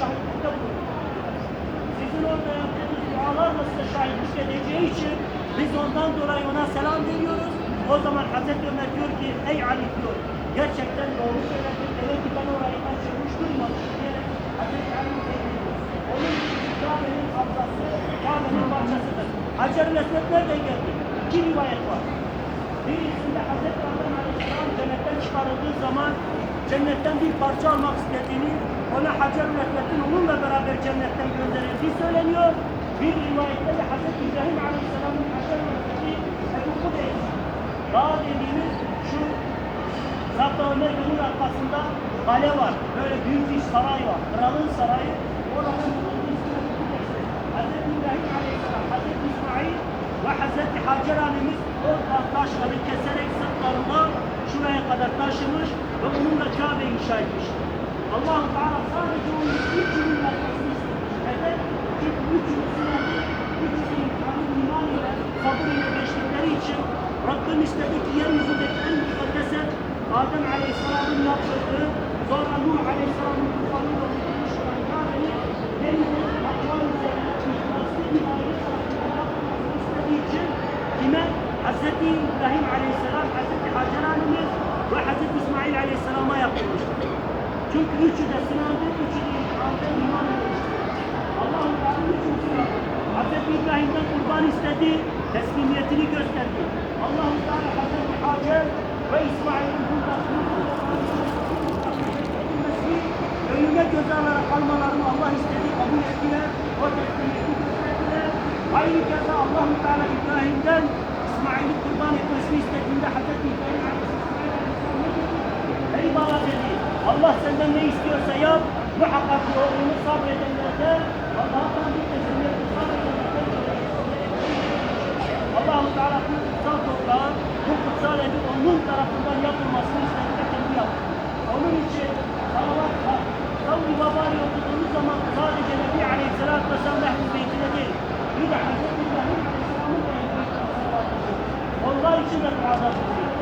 şahitlikte bulunuyor. Sizin orada yaptığınız dualarla size şahitlik edeceği için biz ondan dolayı ona selam veriyoruz. O zaman Hazreti Ömer diyor ki ey Ali diyor gerçekten doğru söyledin. Demek ki ben orayı kaçırmış duymamışım diyerek Hazreti Ali söylüyor. Onun Kabe'nin kabzası, Kabe'nin bahçesidir. Hacer-ül Esved nereden geldi? İki rivayet var. Birisinde Hazreti Adem Aleyhisselam cennetten çıkarıldığı zaman cennetten bir parça almak istediğini, ona Hacer-ül Esved'in onunla beraber cennetten gönderildiği söyleniyor. Bir rivayette de Hazreti İbrahim Aleyhisselam'ın Hacer-ül Esved'i Ebu Kubeys. Dağ dediğimiz şu Zaten Ömer Gönül arkasında kale var. Böyle büyük bir saray var. Kralın sarayı. Oranın Hazreti İbrahim Aleyhisselam, Hazreti İsmail ve Hazreti Hacer annemiz oradan taşları keserek sırtlarında şuraya kadar taşımış ve onunla Kabe inşa etmiş. Allah-u Teala sadece onun üçünün yapmasını istemiş. Neden? Çünkü üçünü sınavı, üçünü imtihanı iman ile, sabır ile geçtikleri için Rabbim istedi ki yeryüzündeki en mukaddes ev Adem Aleyhisselam'ın yaptırdığı, sonra Nuh Aleyhisselam'ın tufanıyla tutulmuş olan Kabe'yi yeniden takvan üzerine aile tarafından yapılmasını istediği için kime? Hazreti İbrahim Aleyhisselam, Hazreti Hacer annemiz ve Hazreti İsmail Aleyhisselam'a yapılmıştır. Çünkü üçü de sınavdı, üçü de imtihanda iman etmiştir. Üçün sınavdı. Hazreti İbrahim'den kurban istedi, teslimiyetini gösterdi. Allah'ın Teala Hazreti Hacer ve İsmail'in kurbanını önüne göz alarak almalarını Allah istedi, kabul ettiler, o teslimiyeti gösterdiler. Aynı keza Allah-u Teala İbrahim'den İsmail'i kurban etmesini istediğinde Hazreti İbrahim Aleyhisselam ne dedi? Ey baba dedi, Allah senden ne istiyorsa yap, muhakkak ki oğlunu sabredenlerde Allah'tan bir teslimiyeti sabredenlerde Allah-u Teala bu kutsal toprağı, bu kutsal evi onun tarafından yapılmasını istedi ve kendi yaptı. Onun için salavat var. Kavli Babari okuduğumuz zaman sadece Nebi Aleyhisselatü Vesselam Ehl-i Beytine değil, bir de Hazreti İbrahim Aleyhisselam'ın da. Onlar için de duada bulunuyor.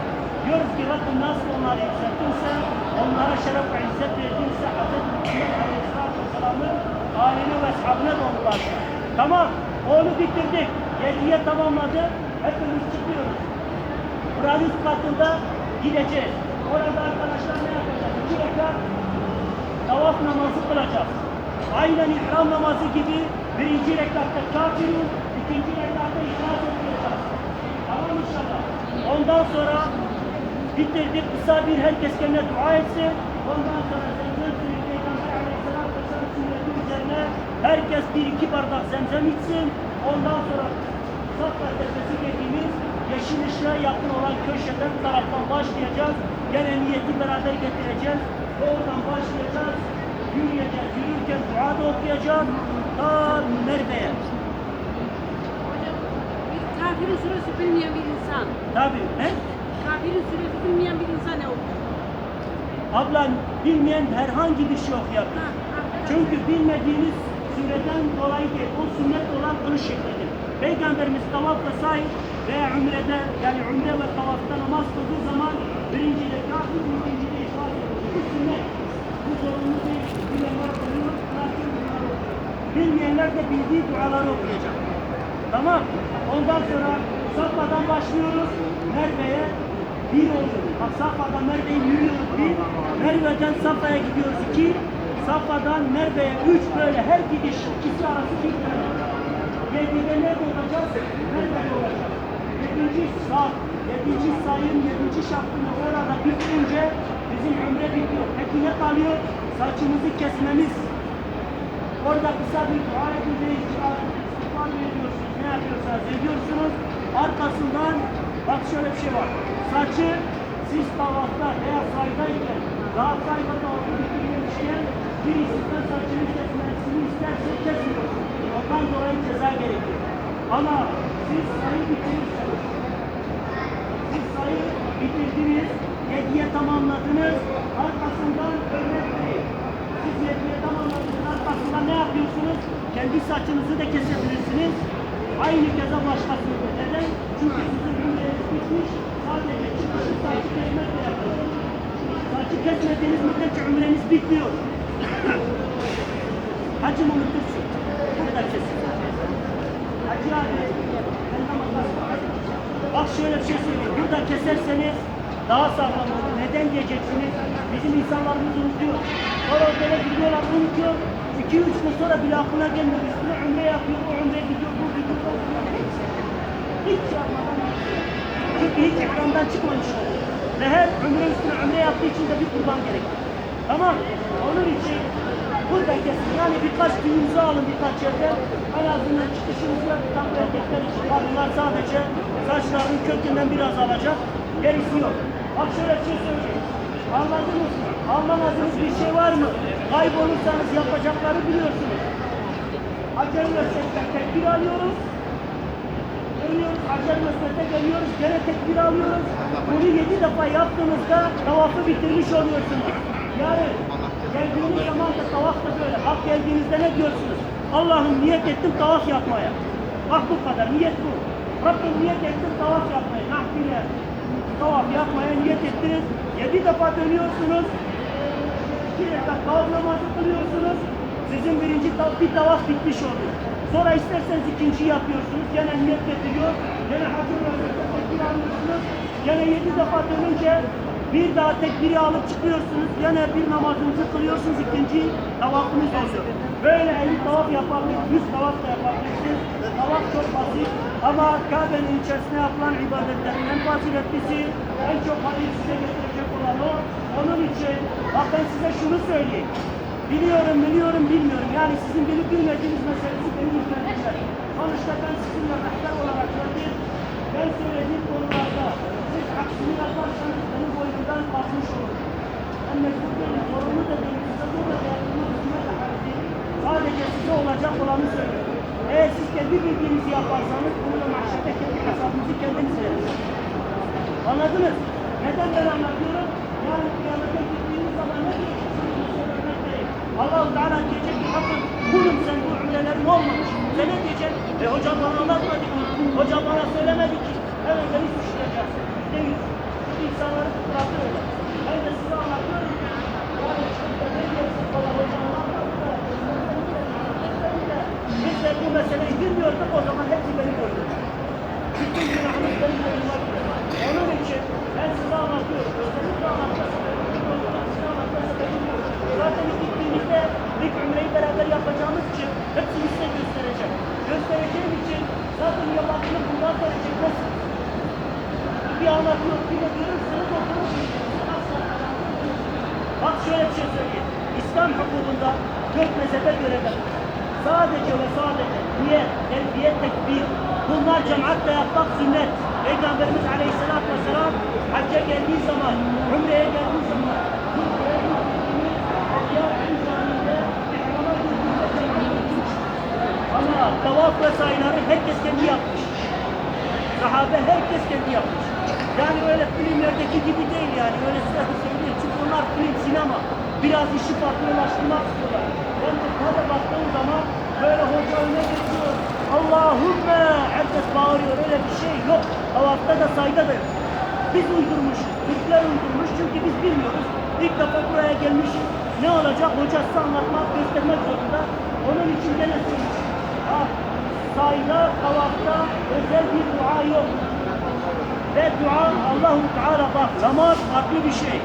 Diyoruz ki Rabbim nasıl onları yükseltinse, onlara şeref ve izzet verdinse Hazreti Muhammed Aleyhisselatü Vesselam'ın aile ve onu bağışlar. Tamam, onu bitirdik. Yediye tamamladı. Hepimiz çıkıyoruz. Buranın üst katında gideceğiz. Orada arkadaşlar ne yapacağız? İki rekat tavaf namazı kılacağız. Aynen ihram namazı gibi birinci rekatta kafirun, ikinci rekatta ihlas okuyacağız. Tamam inşallah. Ondan sonra bitirdik. Kısa bir herkes kendine dua etsin. Ondan sonra zemzem Peygamber aleyhisselam vesselam sünneti üzerine herkes bir iki bardak zemzem içsin. Ondan sonra Safa Tepesi dediğimiz yeşil ışığa yakın olan köşeden taraftan başlayacağız. Gene niyeti beraber getireceğiz. Oradan başlayacağız. Yürüyeceğiz. Yürürken dua da okuyacağız. Ta Merve'ye. Hocam, bir kafirin suresi bilmeyen bir insan, Tabii. He? Kafirin suresi bilmeyen bir insan ne olur? Ablan bilmeyen herhangi bir şey okuyabilir. Ha. Çünkü bilmediğiniz süreden dolayı değil, o sünnet olan kılış şeklidir. Peygamberimiz tavafla say veya ümrede yani ümre ve tavafta namaz kıldığı zaman birinci de kafir, ikinci de ediyor. Bu sünnet. Bu zorunlu değil. Bilenler kılıyor, lakin bunlar okuyor. Bilmeyenler de bildiği duaları okuyacak. Tamam. Ondan sonra Safa'dan başlıyoruz. Merve'ye bir oluyoruz. Bak Safa'dan Merve'ye yürüyoruz bir. Merve'den Safa'ya gidiyoruz iki. Safa'dan Merve'ye üç böyle her gidiş ikisi arası tane. Yedide nerede olacağız? Merve'de olacağız. Yedinci saat, yedinci sayın, yedinci şaftını orada bitince bizim ömre bitiyor. Peki ne kalıyor? Saçımızı kesmemiz. Orada kısa bir dua edeceğiz. İstiğfar ediyorsunuz. Ne yapıyorsanız ediyorsunuz. Arkasından bak şöyle bir şey var. Saçı siz tavafta veya saydayken daha sayda tavafı bitirmişken birisinden saçını kesmesini isterse kesmiyorsunuz. Ondan dolayı ceza gerekiyor. Ama siz sayı bitirirseniz siz sayı bitirdiniz, yediye tamamladınız, arkasından örnek vereyim. Siz yediye tamamladınız, arkasından ne yapıyorsunuz? Kendi saçınızı da kesebilirsiniz. Aynı keza başkasını. Neden? Çünkü sizin sadece çıkışı saçı kesmekle yapıyorsunuz. Saçı kesmediğiniz müddetçe ömreniz bitmiyor. hacım unutursun. Burada kesin. Hacı abi. Bak şöyle bir şey söyleyeyim. Burada keserseniz daha sağlam olur. Neden diyeceksiniz? Bizim insanlarımız unutuyor. Sonra otele gidiyorlar unutuyor. 2-3 gün sonra bile aklına gelmiyor. Üstüne umre yapıyor, o umre gidiyor, bu gidiyor, o gidiyor. Hiç yapmadan. Çünkü hiç ekrandan çıkmamış oluyor. Ve her ömre üstüne ömre yaptığı için de bir kurban gerekiyor. Tamam Onun için burada kesin. Yani birkaç düğünümüzü alın birkaç yerden. En azından çıkışımızı tam erkekler için. Kadınlar sadece saçlarının kökünden biraz alacak. Gerisi yok. Bak şöyle bir şey söyleyeyim. Anladınız mı? Anlamadığınız bir şey var mı? Kaybolursanız yapacakları biliyorsunuz. Acele Meslet'ten tekbir alıyoruz. Geliyoruz, Acele Meslet'e geliyoruz, gene tekbir alıyoruz. Bunu yedi defa yaptığınızda tavafı bitirmiş oluyorsunuz. Yani geldiğiniz zaman da tavaf da böyle. Hak geldiğinizde ne diyorsunuz? Allah'ım niyet ettim tavaf yapmaya. Bak bu kadar, niyet bu. Rabbim niyet ettim tavaf yapmaya. Nahfiyle tavaf yapmaya niyet ettiniz. Yedi defa dönüyorsunuz. İki rekat tavaf namazı kılıyorsunuz. Sizin birinci bir tavaf bitmiş oluyor. Sonra isterseniz ikinci yapıyorsunuz. Gene niyet getiriyor. Gene hacı mevzuda tekbir alıyorsunuz. Gene yedi defa dönünce bir daha tekbiri alıp çıkıyorsunuz. Gene bir namazınızı kılıyorsunuz. ikinci tavafınız oluyor. Böyle 50 tavaf yapabilirsiniz. 100 tavaf da yapabilirsiniz. Tavaf çok basit. Ama Kabe'nin içerisinde yapılan ibadetlerin en faziletlisi, en çok hayır size getirecek olan o. Onun için bak ben size şunu söyleyeyim. Biliyorum, biliyorum, bilmiyorum. Yani sizin bilip bilmediğiniz meselesi beni ilgilendirir. Sonuçta ben sizinle rehber olarak gördüm. Ben söylediğim konularda siz aksini yaparsanız benim boynumdan kalkmış olur. Ben mecbur değilim, sorumlu da değilim. Size burada değerli üstüme de harbi. Sadece size olacak olanı söylüyorum. Eğer siz kendi bildiğinizi yaparsanız bunu da mahşerde kendi hesabınızı kendiniz verirsiniz. Anladınız? Neden ben anlatıyorum? Yani kıyamete gittiğiniz zaman ne diyeceksiniz? Allah-u Teala diyecek ki bakın kulum sen bu ümrelerin olmamış. Sen ne diyeceksin? E hocam bana anlatmadı ki. Hocam bana söylemedi ki. Evet. Yüzde yüz. Çünkü insanları fıtratı öyle. Ben de size anlatıyorum. Yani çıkıp ne diyorsun bana hocam anlatmadı da. Biz de bu meseleyi bilmiyorduk o zaman hepsi beni gördü. Bütün günahımız benim boynuma gidiyor. Onun için ben size anlatıyorum. Özellikle anlatıyorum. Zaten ilk gittiğimizde ilk ümreyi beraber yapacağımız için hepsini size göstereceğim. Göstereceğim için zaten yabancını bundan sonra çekmezsiniz. Bir anlatıyorum, bir de görürsünüz o Bak şöyle bir şey söyleyeyim. İslam hukukunda dört mezhebe göre de sadece ve sadece niyet, telbiye, tekbir bunlar cemaatle yapmak sünnet. Peygamberimiz aleyhissalatü vesselam hacca geldiği zaman, ümreye geldiği zaman Ama tavaf vesaireleri herkes kendi yapmış. Sahabe herkes kendi yapmış. Yani öyle filmlerdeki gibi değil yani. Öyle size söyleyeyim. Çünkü onlar film, sinema. Biraz işi farklılaştırmak istiyorlar. Ben de tabi baktığım zaman böyle hoca öne geçiyor. Allahümme herkes bağırıyor. Öyle bir şey yok. Tavafta da sayda da yok. Biz uydurmuşuz. Türkler uydurmuş çünkü biz bilmiyoruz. İlk defa buraya gelmişiz. Ne olacak? Hocası anlatmak, göstermek zorunda. Onun için gene. Ha, sayda, tavafta özel bir dua yok. Ve dua Allahu Teala bak namaz farklı bir şey.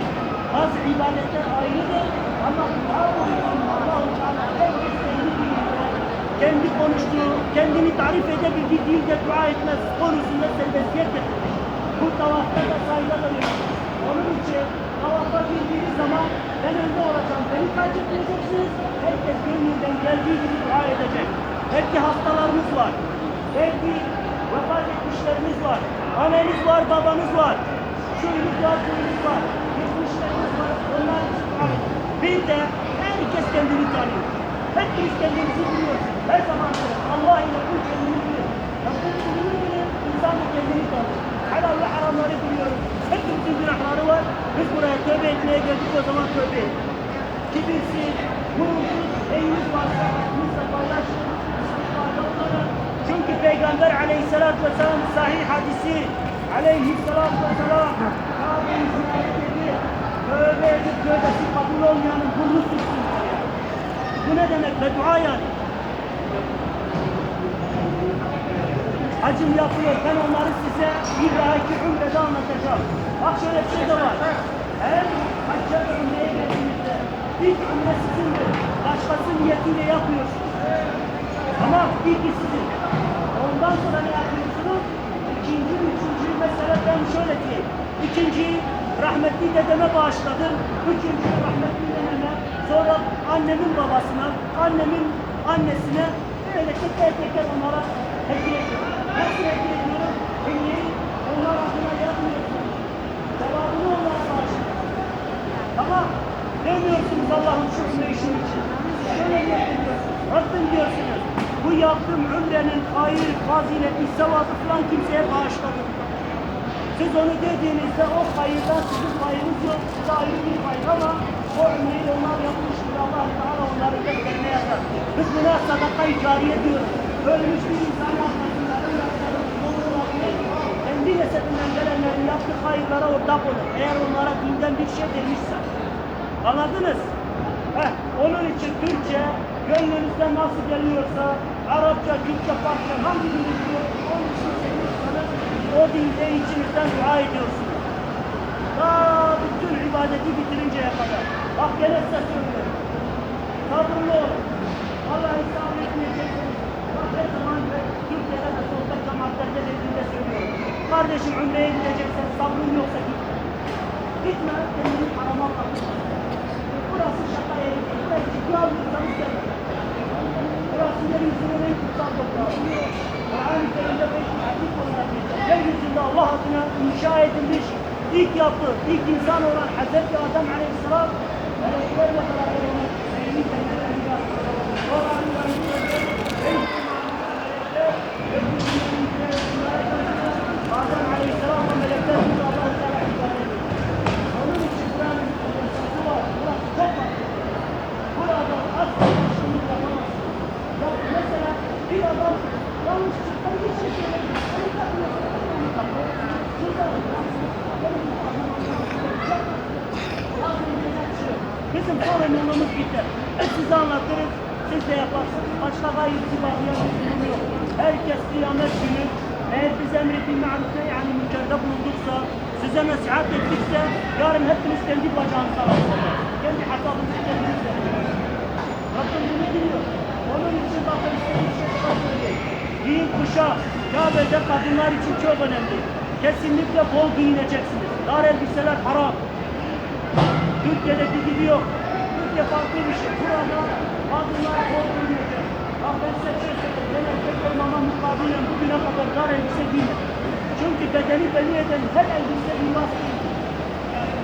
Bazı ibadetler ayrıdır ama Allahu Teala herkes kendi konuştuğu, kendini tarif edebildiği dilde dua etmez konusunda serbestiyet getirmiş. Bu tavafta da yok. Onun için tavafa girdiğiniz zaman ben önde olacağım. Beni kaybetmeyeceksiniz. Herkes gönlünden geldiği gibi dua edecek. Belki hastalarımız var. Belki vefat etmişlerimiz var. Anneniz var, babanız var. Şuyunuz var, buyunuz var. Geçmişleriniz var. Onlar için edin. Bir de herkes kendini tanıyor. Hepiniz kendinizi biliyorsunuz. Her zaman söylerim. Allah ile kul kendini bilir. Rabbim kulunu bilir, insan da kendini tanır. Helal ve haramları biliyoruz. Hepimizin günahları var. Biz buraya tövbe etmeye geldik o zaman tövbe edin. Kibirsiz, gurursuz, neyiniz varsa aklınızla paylaşın. Çünkü Peygamber aleyhissalatü vesselam sahih hadisi aleyhissalatü vesselam Kabe'yi ziyaret edip tövbe edip tövbesi kabul olmayanın burnu diyor. Bu ne demek? Beddua yani. Hacim yapıyor. Ben onları size bir dahaki ümrede anlatacağım. Bak şöyle bir şey de var. Her hacca ümreye geldiğinizde ilk ümre sizindir. Başkası niyetiyle yapıyorsunuz. Tamam, ilki sizin. Ondan sonra ne yapıyorsunuz? İkinci, üçüncü mesela ben şöyle diyeyim. İkinciyi rahmetli dedeme bağışladım. Üçüncüyü rahmetli dedeme. Sonra annemin babasına, annemin annesine böyle teker teker onlara hediye ediyorum. Nasıl hediye ediyorum? Hediyeyi onlar adına yapmıyorsunuz. Cevabını onlara bağışlıyorum. Tamam. Demiyorsunuz Allah'ın şu ümre işin için. Şöyle niyet ediyorsunuz. Rabbim diyorsunuz. Bu yaptığım ümrenin hayır, fazileti, sevabı falan kimseye bağışladım. Siz onu dediğinizde o hayırdan sizin payınız yok. Size ayrı bir hayır ama o ümreyi onlar yapmıştır. Allah Teala onları defterine yazar. Biz buna sadaka-i cariye diyoruz. Ölmüş bir insan arkasında kendi nesebinden gelenlerin yaptığı hayırlara ortak olur. Eğer onlara dinden bir şey demişse. Anladınız? Heh, onun için Türkçe gönlünüzden nasıl geliyorsa Arapça, Türkçe, Farsça hangi dili biliyorsunuz? Onun için o dilde içinizden dua ediyorsunuz. Daha bütün ibadeti bitirinceye kadar. Bak gene size söylüyorum. Sabırlı olun. Allah hesap etmeyeceksiniz. Bak her zaman ben Türkiye'de de sohbet cemaatlerde dediğimde söylüyorum. Kardeşim Ümre'ye gideceksen sabrın yoksa gitme. Gitme, kendini kalma. Burası şaka yeri değil. Burası ciddi alıyorsanız gelin. Burası yeryüzünün en kutsal toprağı. Kur'an-ı Kerim'de beş hadis geçer. Yeryüzünde Allah adına inşa edilmiş ilk yapı, ilk insan olan Hazreti Adem Aleyhisselam meleklerle beraber onu kendilerine yaptı. Sonra Adem Aleyhisselam ve melekler ibadet ediyor. Onun için sözü var. Burası çok var. Burada asla başlılık yapamazsın. Ya mesela bir adam yanlış çıktı, bir şey söyledi. Onu takmıyorsun, onu takmıyor. Şurada Bizim sorumluluğumuz biter. Biz size anlatırız, siz de yaparsınız. Başka bir durum yok. Herkes kıyamet günü eğer biz emri bil ma'rufe yani münkerde bulunduksa, size nasihat ettikse yarın hepiniz kendi bacağınıza alacaksınız. Kendi hesabınızı kendiniz vereceksiniz. Rabbim bunu biliyor. Onun için bakın size bir şey. Giyin kuşak, Kabe'de kadınlar için çok önemli. Kesinlikle bol giyineceksiniz. Dar elbiseler haram. Türkiye'deki gibi yok. Türkiye farklı bir şey. Burada kadınlar bol giyinecek. Bak ben size bir söyleyeyim. Ben erkek olmama mukabilen bugüne kadar dar elbise giymedim. Çünkü bedeni belli eden her elbise libas değildir.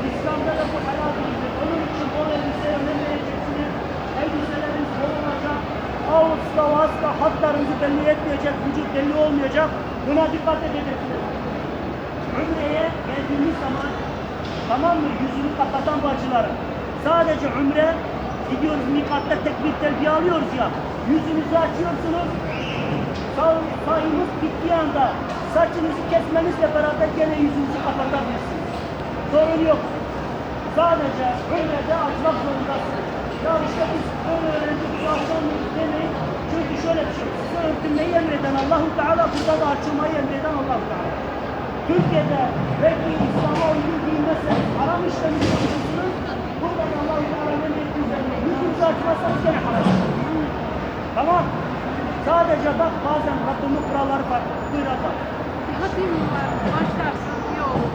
İslam'da da bu helal değildir. Onun için bol elbise önemleyeceksiniz. Elbiseleriniz bol olacak. Asla ve asla hatlarınızı belli etmeyecek, vücut belli olmayacak. Buna dikkat edeceksiniz. Ümre'ye geldiğimiz zaman tamam mı yüzünü kapatan bacılarım. Sadece ümre gidiyoruz mikatta tekbir telbiye alıyoruz ya. Yüzünüzü açıyorsunuz. Sağ, sayımız bittiği anda saçınızı kesmenizle beraber gene yüzünüzü kapatabilirsiniz. Sorun yok. Sadece ümrede açmak zorundasınız. Ya işte biz öyle öğrendik, biz demeyin. Çünkü şöyle bir şey, size örtünmeyi emreden Allah-u Teala, burada da açılmayı emreden Allah-u Teala. Türkiye'de belki İslam'a uygun giyinmezseniz, haram işlemiş olursunuz. Burada da Allah-u Teala'nın emrettiği üzerine yüzünüzü açmazsanız gene haram. Tamam. Sadece bak bazen Rabbimin kuralları farklı. Buyur abla. Hatim var. Başlarsın.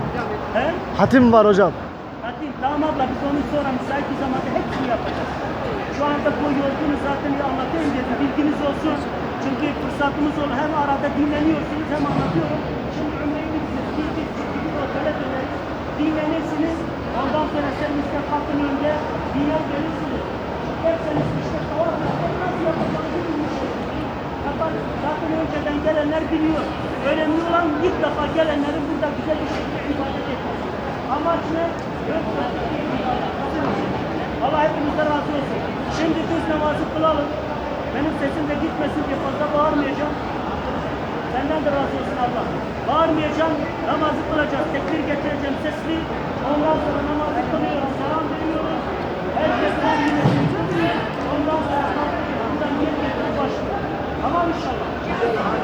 Hocam. He? Hatim var hocam. Hadi tamam abla biz onu sonra müsait bir zamanda hepsini yapacağız. Şu anda bu yolculuğu zaten bir anlatayım dedim. Bilginiz olsun. Çünkü fırsatımız olur. Hem arada dinleniyorsunuz hem anlatıyorum. Şimdi ömreyi bitiririz. Bir bir bir bir otele döneriz. Dinlenirsiniz. Ondan sonra serviste kalkın önce dinler gelirsiniz. Derseniz işte tavaf nasıl yapacağınızı bilmişsiniz. Zaten önceden gelenler biliyor. Önemli olan ilk defa gelenlerin burada güzel bir şekilde ibadet etmesi. Amaç ne? Allah hepimizden razı olsun. Şimdi biz namazı kılalım. Benim sesim de gitmesin diye fazla bağırmayacağım. Senden de razı olsun Allah. Bağırmayacağım, namazı kılacağız, tekbir getireceğim sesli. Ondan sonra namazı kılıyoruz, selam veriyoruz. Herkes kendini Ondan sonra kalkıp buradan niyet getirip başlıyor. Tamam inşallah.